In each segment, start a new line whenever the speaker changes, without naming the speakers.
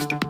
Merhaba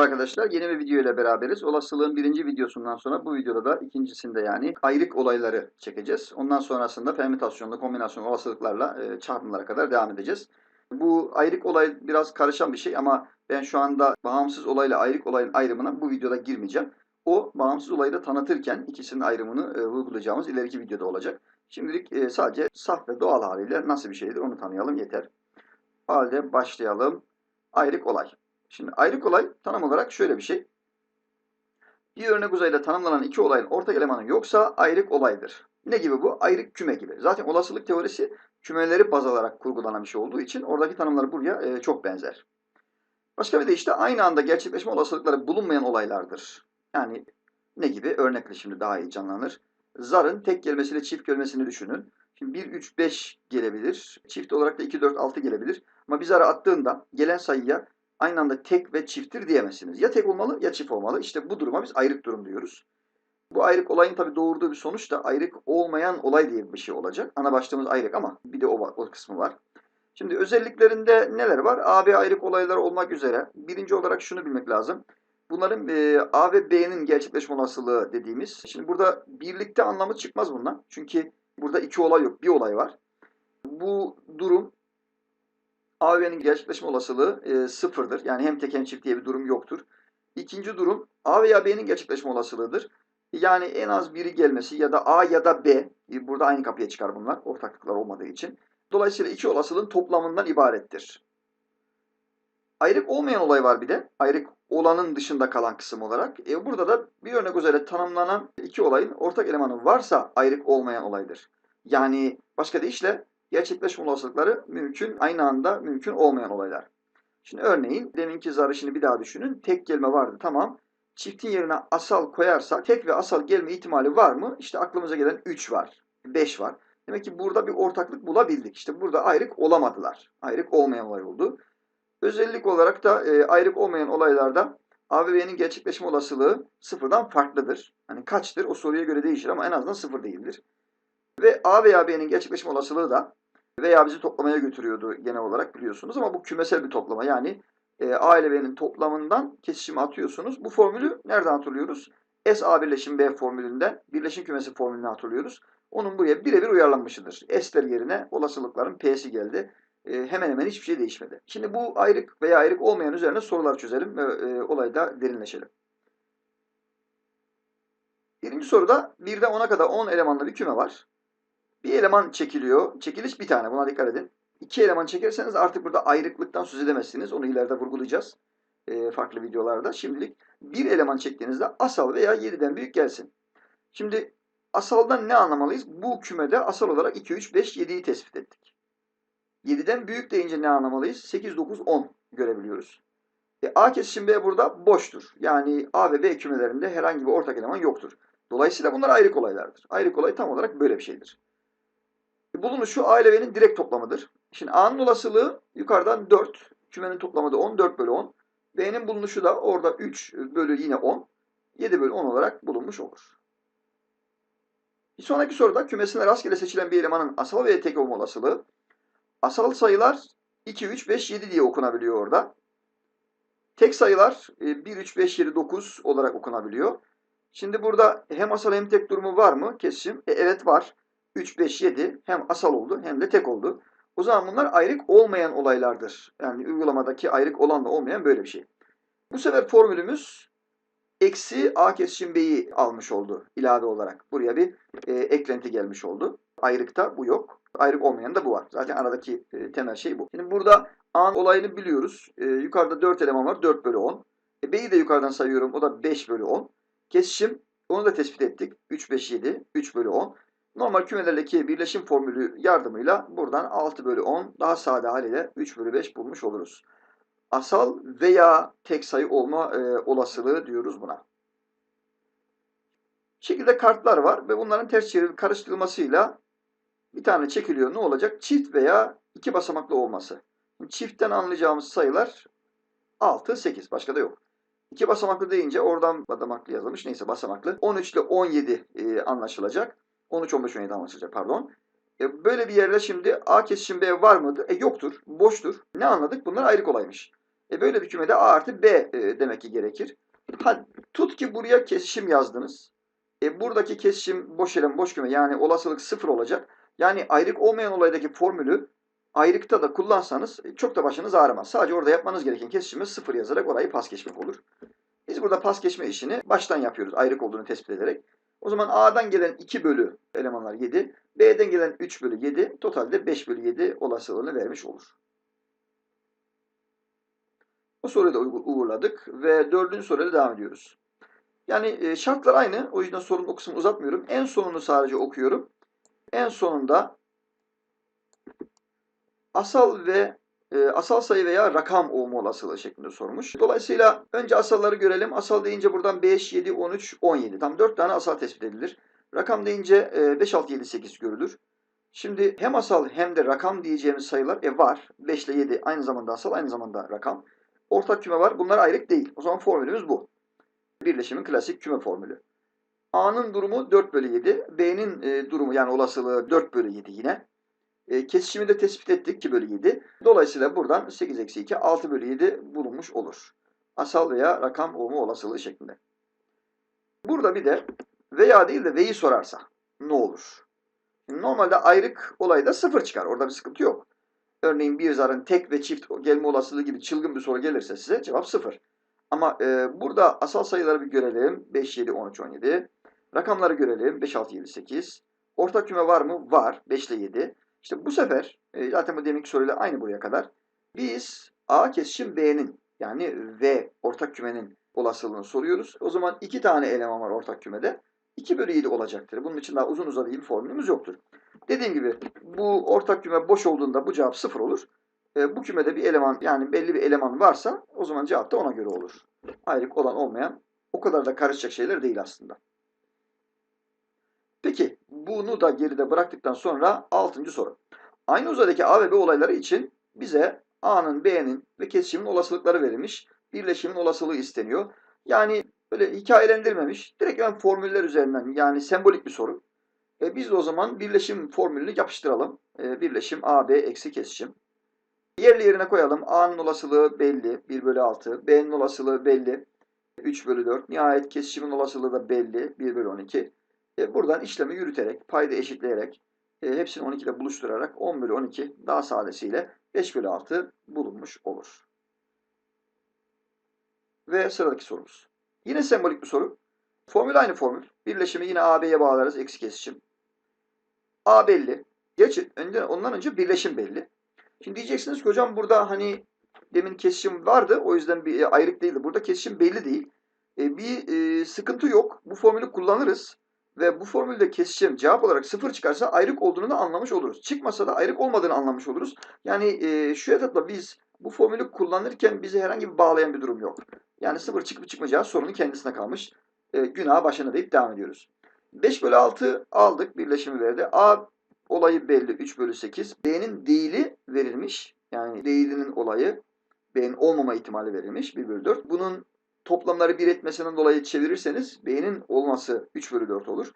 arkadaşlar, yeni bir video ile beraberiz. Olasılığın birinci videosundan sonra bu videoda da ikincisinde yani ayrık olayları çekeceğiz. Ondan sonrasında permütasyonlu kombinasyon olasılıklarla e, çarpımlara kadar devam edeceğiz. Bu ayrık olay biraz karışan bir şey ama ben şu anda bağımsız olayla ayrık olayın ayrımına bu videoda girmeyeceğim. O bağımsız olayı da tanıtırken ikisinin ayrımını e, vurgulayacağımız ileriki videoda olacak. Şimdilik e, sadece saf ve doğal haliyle nasıl bir şeydir onu tanıyalım yeter. O halde başlayalım. Ayrık olay. Şimdi ayrık olay tanım olarak şöyle bir şey. Bir örnek uzayda tanımlanan iki olayın ortak elemanı yoksa ayrık olaydır. Ne gibi bu? Ayrık küme gibi. Zaten olasılık teorisi kümeleri baz alarak kurgulanan bir şey olduğu için oradaki tanımlar buraya e, çok benzer. Başka bir de işte aynı anda gerçekleşme olasılıkları bulunmayan olaylardır. Yani ne gibi? Örnekle şimdi daha iyi canlanır. Zarın tek gelmesiyle çift gelmesini düşünün. Şimdi 1, 3, 5 gelebilir. Çift olarak da 2, 4, 6 gelebilir. Ama bir zarı attığında gelen sayıya aynı anda tek ve çifttir diyemezsiniz. Ya tek olmalı ya çift olmalı. İşte bu duruma biz ayrık durum diyoruz. Bu ayrık olayın tabii doğurduğu bir sonuç da ayrık olmayan olay diye bir şey olacak. Ana başlığımız ayrık ama bir de o, var, o kısmı var. Şimdi özelliklerinde neler var? A, B ayrık olayları olmak üzere. Birinci olarak şunu bilmek lazım. Bunların e, A ve B'nin gerçekleşme olasılığı dediğimiz. Şimdi burada birlikte anlamı çıkmaz bundan. Çünkü burada iki olay yok. Bir olay var. Bu durum A ve B'nin gerçekleşme olasılığı e, sıfırdır. Yani hem tek hem çift diye bir durum yoktur. İkinci durum A veya B'nin gerçekleşme olasılığıdır. Yani en az biri gelmesi ya da A ya da B. Burada aynı kapıya çıkar bunlar. Ortaklıklar olmadığı için. Dolayısıyla iki olasılığın toplamından ibarettir. Ayrık olmayan olay var bir de. Ayrık olanın dışında kalan kısım olarak. E burada da bir örnek üzere tanımlanan iki olayın ortak elemanı varsa ayrık olmayan olaydır. Yani başka deyişle gerçekleşme olasılıkları mümkün, aynı anda mümkün olmayan olaylar. Şimdi örneğin deminki şimdi bir daha düşünün. Tek gelme vardı tamam. Çiftin yerine asal koyarsak tek ve asal gelme ihtimali var mı? İşte aklımıza gelen 3 var, 5 var. Demek ki burada bir ortaklık bulabildik. İşte burada ayrık olamadılar. Ayrık olmayan olay oldu. Özellik olarak da e, ayrık olmayan olaylarda A ve B'nin gerçekleşme olasılığı sıfırdan farklıdır. Hani kaçtır o soruya göre değişir ama en azından sıfır değildir. Ve A veya B'nin gerçekleşme olasılığı da veya bizi toplamaya götürüyordu genel olarak biliyorsunuz ama bu kümesel bir toplama. Yani e, A ile B'nin toplamından kesişimi atıyorsunuz. Bu formülü nereden hatırlıyoruz? S A birleşim B formülünden birleşim kümesi formülünü hatırlıyoruz. Onun buraya birebir uyarlanmışıdır. S'ler yerine olasılıkların P'si geldi. E, hemen hemen hiçbir şey değişmedi. Şimdi bu ayrık veya ayrık olmayan üzerine sorular çözelim ve e, olayda derinleşelim. Birinci soruda 1'den 10'a kadar 10 elemanlı bir küme var. Bir eleman çekiliyor. Çekiliş bir tane. Buna dikkat edin. İki eleman çekerseniz artık burada ayrıklıktan söz edemezsiniz. Onu ileride vurgulayacağız. E, farklı videolarda. Şimdilik bir eleman çektiğinizde asal veya 7'den büyük gelsin. Şimdi asaldan ne anlamalıyız? Bu kümede asal olarak 2, 3, 5, 7'yi tespit ettik. 7'den büyük deyince ne anlamalıyız? 8, 9, 10 görebiliyoruz. E, A kesişim B burada boştur. Yani A ve B kümelerinde herhangi bir ortak eleman yoktur. Dolayısıyla bunlar ayrık olaylardır. Ayrık olay tam olarak böyle bir şeydir. Bulunuşu A ile B'nin direkt toplamıdır. Şimdi A'nın olasılığı yukarıdan 4. Kümenin toplamı da 10. 4 bölü 10. B'nin bulunuşu da orada 3 bölü yine 10. 7 bölü 10 olarak bulunmuş olur. Bir sonraki soruda kümesine rastgele seçilen bir elemanın asal veya tek olma olasılığı. Asal sayılar 2, 3, 5, 7 diye okunabiliyor orada. Tek sayılar 1, 3, 5, 7, 9 olarak okunabiliyor. Şimdi burada hem asal hem tek durumu var mı kesişim? E, evet var. 3, 5, 7 hem asal oldu hem de tek oldu. O zaman bunlar ayrık olmayan olaylardır. Yani uygulamadaki ayrık olan da olmayan böyle bir şey. Bu sefer formülümüz eksi A kesişim B'yi almış oldu ilave olarak. Buraya bir e, eklenti gelmiş oldu. Ayrıkta bu yok. Ayrık olmayan da bu var. Zaten aradaki e, temel şey bu. Şimdi burada A'nın olayını biliyoruz. E, yukarıda 4 eleman var. 4 bölü 10. E, B'yi de yukarıdan sayıyorum. O da 5 bölü 10. Kesişim onu da tespit ettik. 3, 5, 7. 3 bölü 10. Normal kümelerdeki birleşim formülü yardımıyla buradan 6 bölü 10 daha sade haliyle 3 bölü 5 bulmuş oluruz. Asal veya tek sayı olma e, olasılığı diyoruz buna. Bu şekilde kartlar var ve bunların ters çevirip karıştırılmasıyla bir tane çekiliyor. Ne olacak? Çift veya iki basamaklı olması. Çiftten anlayacağımız sayılar 6, 8. Başka da yok. İki basamaklı deyince oradan basamaklı yazılmış. Neyse basamaklı. 13 ile 17 e, anlaşılacak. 13, 15, 17 anlaşılacak pardon. E, böyle bir yerde şimdi A kesişim B var mıdır? E yoktur. Boştur. Ne anladık? Bunlar ayrık olaymış. E böyle bir kümede A artı B e, demek ki gerekir. Hadi tut ki buraya kesişim yazdınız. E buradaki kesişim boş elem boş küme yani olasılık sıfır olacak. Yani ayrık olmayan olaydaki formülü ayrıkta da kullansanız e, çok da başınız ağrımaz. Sadece orada yapmanız gereken kesişimi sıfır yazarak orayı pas geçmek olur. Biz burada pas geçme işini baştan yapıyoruz ayrık olduğunu tespit ederek. O zaman A'dan gelen 2 bölü elemanlar 7, B'den gelen 3 bölü 7, totalde 5 bölü 7 olasılığını vermiş olur. Bu soruyu da uğur- uğurladık ve dördüncü soruyla devam ediyoruz. Yani e, şartlar aynı. O yüzden sorunun o kısmını uzatmıyorum. En sonunu sadece okuyorum. En sonunda asal ve e, asal sayı veya rakam olma olasılığı şeklinde sormuş. Dolayısıyla önce asalları görelim. Asal deyince buradan 5, 7, 13, 17. Tam 4 tane asal tespit edilir. Rakam deyince e, 5, 6, 7, 8 görülür. Şimdi hem asal hem de rakam diyeceğimiz sayılar e, var. 5 ile 7 aynı zamanda asal aynı zamanda rakam. Ortak küme var. Bunlar ayrık değil. O zaman formülümüz bu. Birleşimin klasik küme formülü. A'nın durumu 4 bölü 7. B'nin e, durumu yani olasılığı 4 bölü 7 yine. E, kesişimi de tespit ettik 2 bölü 7. Dolayısıyla buradan 8 eksi 2 6 bölü 7 bulunmuş olur. Asal veya rakam olma olasılığı şeklinde. Burada bir de veya değil de ve'yi sorarsa ne olur? Normalde ayrık olayda 0 çıkar. Orada bir sıkıntı yok. Örneğin bir zarın tek ve çift gelme olasılığı gibi çılgın bir soru gelirse size cevap 0. Ama e, burada asal sayıları bir görelim. 5, 7, 13, 17. Rakamları görelim. 5, 6, 7, 8. Ortak küme var mı? Var. 5 ile 7. İşte bu sefer e, zaten bu deminki soruyla aynı buraya kadar. Biz A kesişim B'nin yani V ortak kümenin olasılığını soruyoruz. O zaman iki tane eleman var ortak kümede. 2 bölü 7 olacaktır. Bunun için daha uzun uzadı bir formülümüz yoktur. Dediğim gibi bu ortak küme boş olduğunda bu cevap 0 olur. E, bu kümede bir eleman yani belli bir eleman varsa o zaman cevap da ona göre olur. Ayrık olan olmayan o kadar da karışacak şeyler değil aslında. Bunu da geride bıraktıktan sonra 6. soru. Aynı uzaydaki A ve B olayları için bize A'nın, B'nin ve kesişimin olasılıkları verilmiş. Birleşimin olasılığı isteniyor. Yani böyle hikayelendirmemiş. Direkt ben formüller üzerinden yani sembolik bir soru. E, biz de o zaman birleşim formülünü yapıştıralım. E, birleşim AB eksi kesişim. Yerli yerine koyalım. A'nın olasılığı belli. 1 bölü 6. B'nin olasılığı belli. 3 bölü 4. Nihayet kesişimin olasılığı da belli. 1 bölü 12. E, buradan işlemi yürüterek, payda eşitleyerek, e, hepsini 12 ile buluşturarak 10 bölü 12 daha sadesiyle 5 bölü 6 bulunmuş olur. Ve sıradaki sorumuz. Yine sembolik bir soru. Formül aynı formül. Birleşimi yine AB'ye bağlarız. Eksi kesişim. A belli. Geçin. Önce, ondan önce birleşim belli. Şimdi diyeceksiniz ki hocam burada hani demin kesişim vardı. O yüzden bir e, ayrık değildi. Burada kesişim belli değil. E, bir e, sıkıntı yok. Bu formülü kullanırız. Ve bu formülde kesişim cevap olarak sıfır çıkarsa ayrık olduğunu da anlamış oluruz. Çıkmasa da ayrık olmadığını anlamış oluruz. Yani e, şu etapta biz bu formülü kullanırken bizi herhangi bir bağlayan bir durum yok. Yani sıfır çıkıp çıkmayacağı sorunun kendisine kalmış. E, günah başına deyip devam ediyoruz. 5 bölü 6 aldık. Birleşimi verdi. A olayı belli. 3 bölü 8. B'nin değili verilmiş. Yani değilinin olayı B'nin olmama ihtimali verilmiş. 1 bölü 4. Bunun toplamları 1 etmesinden dolayı çevirirseniz B'nin olması 3 bölü 4 olur.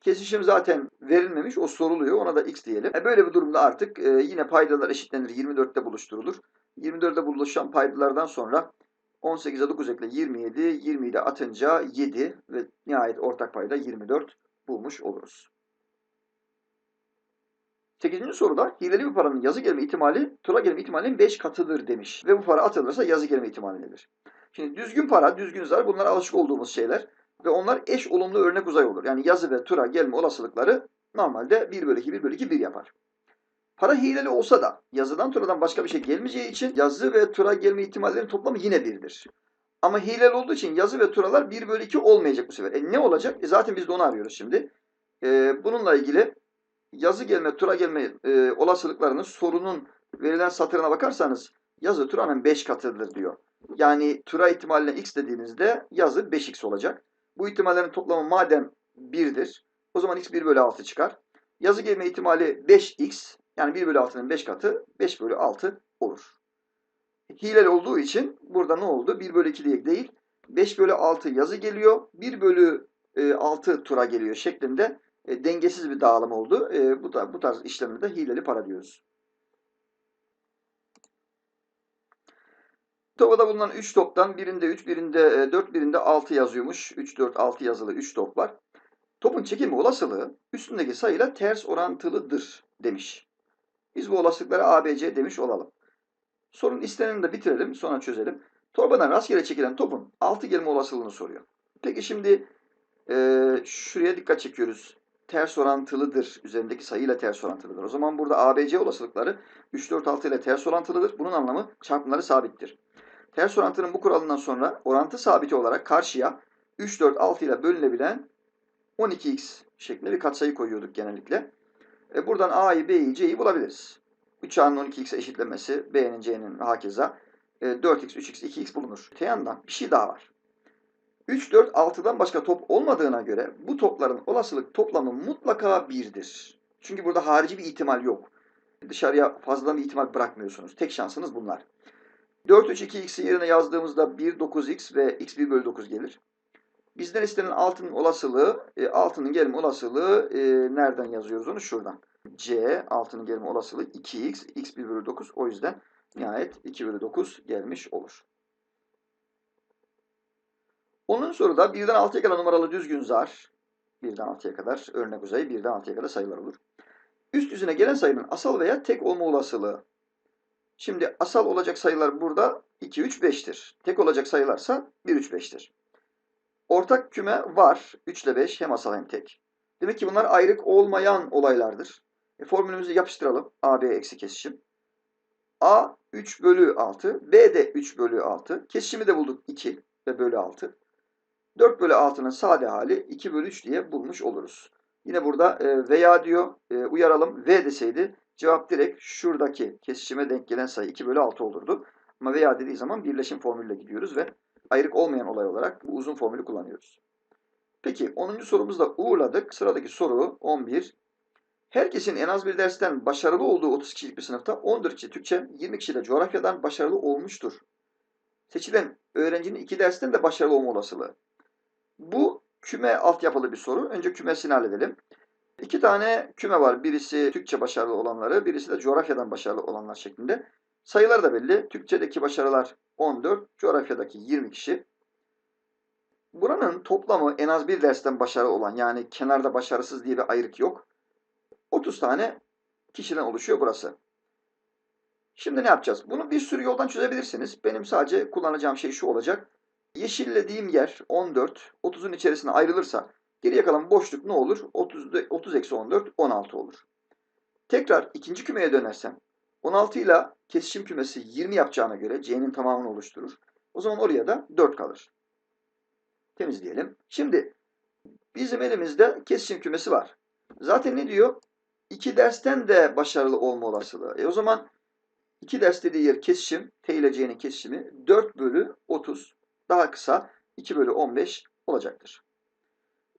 Kesişim zaten verilmemiş. O soruluyor. Ona da x diyelim. E böyle bir durumda artık e, yine paydalar eşitlenir. 24'te buluşturulur. 24'te buluşan paydalardan sonra 18'e 9 ekle 27. 20'yi de atınca 7 ve nihayet ortak payda 24 bulmuş oluruz. 8. soruda hileli bir paranın yazı gelme ihtimali tura gelme ihtimalinin 5 katıdır demiş. Ve bu para atılırsa yazı gelme ihtimali nedir? Şimdi düzgün para, düzgün zar bunlar alışık olduğumuz şeyler. Ve onlar eş olumlu örnek uzay olur. Yani yazı ve tura gelme olasılıkları normalde 1 bölü 2, 1 bölü 2, 1 yapar. Para hileli olsa da yazıdan turadan başka bir şey gelmeyeceği için yazı ve tura gelme ihtimallerinin toplamı yine 1'dir. Ama hileli olduğu için yazı ve turalar 1 bölü 2 olmayacak bu sefer. E ne olacak? E zaten biz de onu arıyoruz şimdi. E, bununla ilgili yazı gelme, tura gelme e, olasılıklarının sorunun verilen satırına bakarsanız yazı turanın 5 katıdır diyor. Yani tura ihtimaline x dediğinizde yazı 5x olacak. Bu ihtimallerin toplamı madem 1'dir o zaman x 1 bölü 6 çıkar. Yazı gelme ihtimali 5x yani 1 bölü 6'nın 5 katı 5 bölü 6 olur. hileli olduğu için burada ne oldu? 1 bölü 2 diye değil 5 bölü 6 yazı geliyor. 1 bölü e, 6 tura geliyor şeklinde e, dengesiz bir dağılım oldu. E, bu da bu tarz işlemde de hileli para diyoruz. Tovada bulunan 3 toptan birinde 3, birinde 4, birinde 6 yazıyormuş. 3, 4, 6 yazılı 3 top var. Topun çekilme olasılığı üstündeki sayıyla ters orantılıdır demiş. Biz bu olasılıklara ABC demiş olalım. Sorun isteneni de bitirelim sonra çözelim. Torbadan rastgele çekilen topun 6 gelme olasılığını soruyor. Peki şimdi e, şuraya dikkat çekiyoruz. Ters orantılıdır. Üzerindeki sayıyla ters orantılıdır. O zaman burada ABC olasılıkları 3, 4, 6 ile ters orantılıdır. Bunun anlamı çarpımları sabittir. Ters orantının bu kuralından sonra orantı sabiti olarak karşıya 3, 4, 6 ile bölünebilen 12x şeklinde bir katsayı koyuyorduk genellikle. E buradan A'yı, B'yi, C'yi bulabiliriz. 3A'nın 12x'e eşitlemesi, B'nin, C'nin hakeza e, 4x, 3x, 2x bulunur. Öte yandan bir şey daha var. 3, 4, 6'dan başka top olmadığına göre bu topların olasılık toplamı mutlaka 1'dir. Çünkü burada harici bir ihtimal yok. Dışarıya fazladan bir ihtimal bırakmıyorsunuz. Tek şansınız bunlar. 4, 3, 2x'i yerine yazdığımızda 1, 9x ve x 1 bölü 9 gelir. Bizden istenen altının olasılığı, e, altının gelme olasılığı e, nereden yazıyoruz onu? Şuradan. C altının gelme olasılığı 2x, x 1 bölü 9. O yüzden nihayet 2 bölü 9 gelmiş olur. Onun soruda 1'den 6'ya kadar numaralı düzgün zar, 1'den 6'ya kadar örnek uzayı 1'den 6'ya kadar sayılar olur. Üst yüzüne gelen sayının asal veya tek olma olasılığı. Şimdi asal olacak sayılar burada 2, 3, 5'tir. Tek olacak sayılarsa 1, 3, 5'tir. Ortak küme var. 3 ile 5 hem asal hem tek. Demek ki bunlar ayrık olmayan olaylardır. E, formülümüzü yapıştıralım. AB eksi kesişim. A 3 bölü 6. B de 3 bölü 6. Kesişimi de bulduk 2 ve bölü 6. 4 bölü 6'nın sade hali 2 bölü 3 diye bulmuş oluruz. Yine burada e, veya diyor e, uyaralım. V deseydi cevap direkt şuradaki kesişime denk gelen sayı 2 bölü 6 olurdu. Ama veya dediği zaman birleşim formülüyle gidiyoruz ve ayrık olmayan olay olarak bu uzun formülü kullanıyoruz. Peki 10. sorumuzda uğurladık. Sıradaki soru 11. Herkesin en az bir dersten başarılı olduğu 30 kişilik bir sınıfta 14 kişi Türkçe, 20 kişi de coğrafyadan başarılı olmuştur. Seçilen öğrencinin iki dersten de başarılı olma olasılığı. Bu küme altyapılı bir soru. Önce kümesini halledelim. İki tane küme var. Birisi Türkçe başarılı olanları, birisi de coğrafyadan başarılı olanlar şeklinde. Sayılar da belli. Türkçedeki başarılar 14, coğrafyadaki 20 kişi. Buranın toplamı en az bir dersten başarılı olan yani kenarda başarısız diye bir ayrık yok. 30 tane kişiden oluşuyor burası. Şimdi ne yapacağız? Bunu bir sürü yoldan çözebilirsiniz. Benim sadece kullanacağım şey şu olacak. Yeşillediğim yer 14, 30'un içerisine ayrılırsa geriye kalan boşluk ne olur? 30, 30 eksi 14, 16 olur. Tekrar ikinci kümeye dönersem 16 ile kesişim kümesi 20 yapacağına göre C'nin tamamını oluşturur. O zaman oraya da 4 kalır. Temizleyelim. Şimdi bizim elimizde kesişim kümesi var. Zaten ne diyor? İki dersten de başarılı olma olasılığı. E o zaman iki ders dediği yer kesişim, T ile C'nin kesişimi 4 bölü 30 daha kısa 2 bölü 15 olacaktır.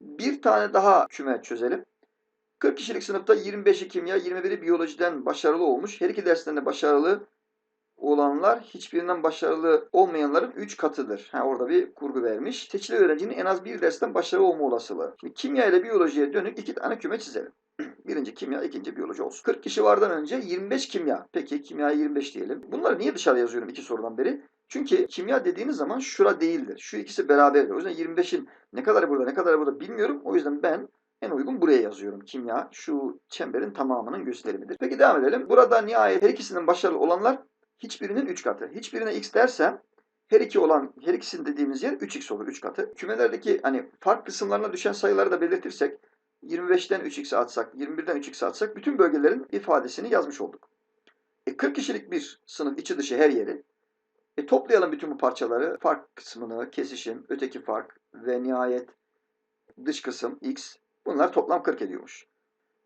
Bir tane daha küme çözelim. 40 kişilik sınıfta 25'i kimya, 21'i biyolojiden başarılı olmuş. Her iki dersten de başarılı olanlar hiçbirinden başarılı olmayanların 3 katıdır. Ha, orada bir kurgu vermiş. Seçili öğrencinin en az bir dersten başarılı olma olasılığı. Şimdi kimya ile biyolojiye dönük iki tane küme çizelim. Birinci kimya, ikinci biyoloji olsun. 40 kişi vardan önce 25 kimya. Peki kimya 25 diyelim. Bunları niye dışarı yazıyorum iki sorudan beri? Çünkü kimya dediğiniz zaman şura değildir. Şu ikisi beraberdir. O yüzden 25'in ne kadar burada ne kadar burada bilmiyorum. O yüzden ben en uygun buraya yazıyorum. Kimya şu çemberin tamamının gösterimidir. Peki devam edelim. Burada nihayet her ikisinin başarılı olanlar hiçbirinin 3 katı. Hiçbirine x dersem her iki olan her ikisinin dediğimiz yer 3x olur 3 katı. Kümelerdeki hani fark kısımlarına düşen sayıları da belirtirsek 25'ten 3x'e atsak, 21'den 3x'e atsak bütün bölgelerin ifadesini yazmış olduk. E 40 kişilik bir sınıf içi dışı her yeri. E toplayalım bütün bu parçaları. Fark kısmını, kesişim, öteki fark ve nihayet dış kısım x. Bunlar toplam 40 ediyormuş.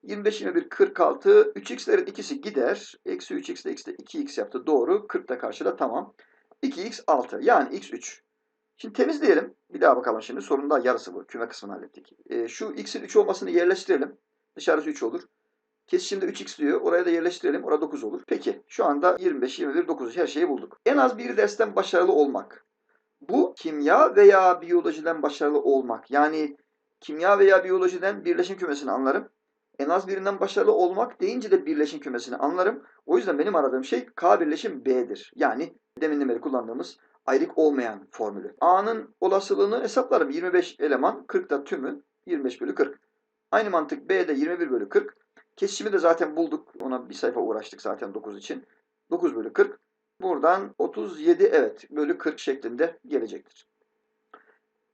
25, 21, 46. 3x'lerin ikisi gider. Eksi 3x de x de 2x yaptı. Doğru. 40 da karşıda tamam. 2x 6. Yani x 3. Şimdi temizleyelim. Bir daha bakalım şimdi. Sorunun daha yarısı bu. Küme kısmını hallettik. E, şu x'in 3 olmasını yerleştirelim. Dışarısı 3 olur. Kesişimde 3x diyor. Oraya da yerleştirelim. Orada 9 olur. Peki şu anda 25, 21, 9 her şeyi bulduk. En az bir dersten başarılı olmak. Bu kimya veya biyolojiden başarılı olmak. Yani kimya veya biyolojiden birleşim kümesini anlarım. En az birinden başarılı olmak deyince de birleşim kümesini anlarım. O yüzden benim aradığım şey K birleşim B'dir. Yani deminden beri kullandığımız ayrık olmayan formülü. A'nın olasılığını hesaplarım. 25 eleman 40 da tümü 25 bölü 40. Aynı mantık B'de 21 bölü 40. Kesişimi de zaten bulduk. Ona bir sayfa uğraştık zaten 9 için. 9 bölü 40. Buradan 37 evet bölü 40 şeklinde gelecektir.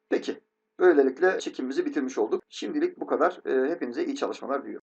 Peki. Böylelikle çekimimizi bitirmiş olduk. Şimdilik bu kadar. Ee, Hepinize iyi çalışmalar diliyorum.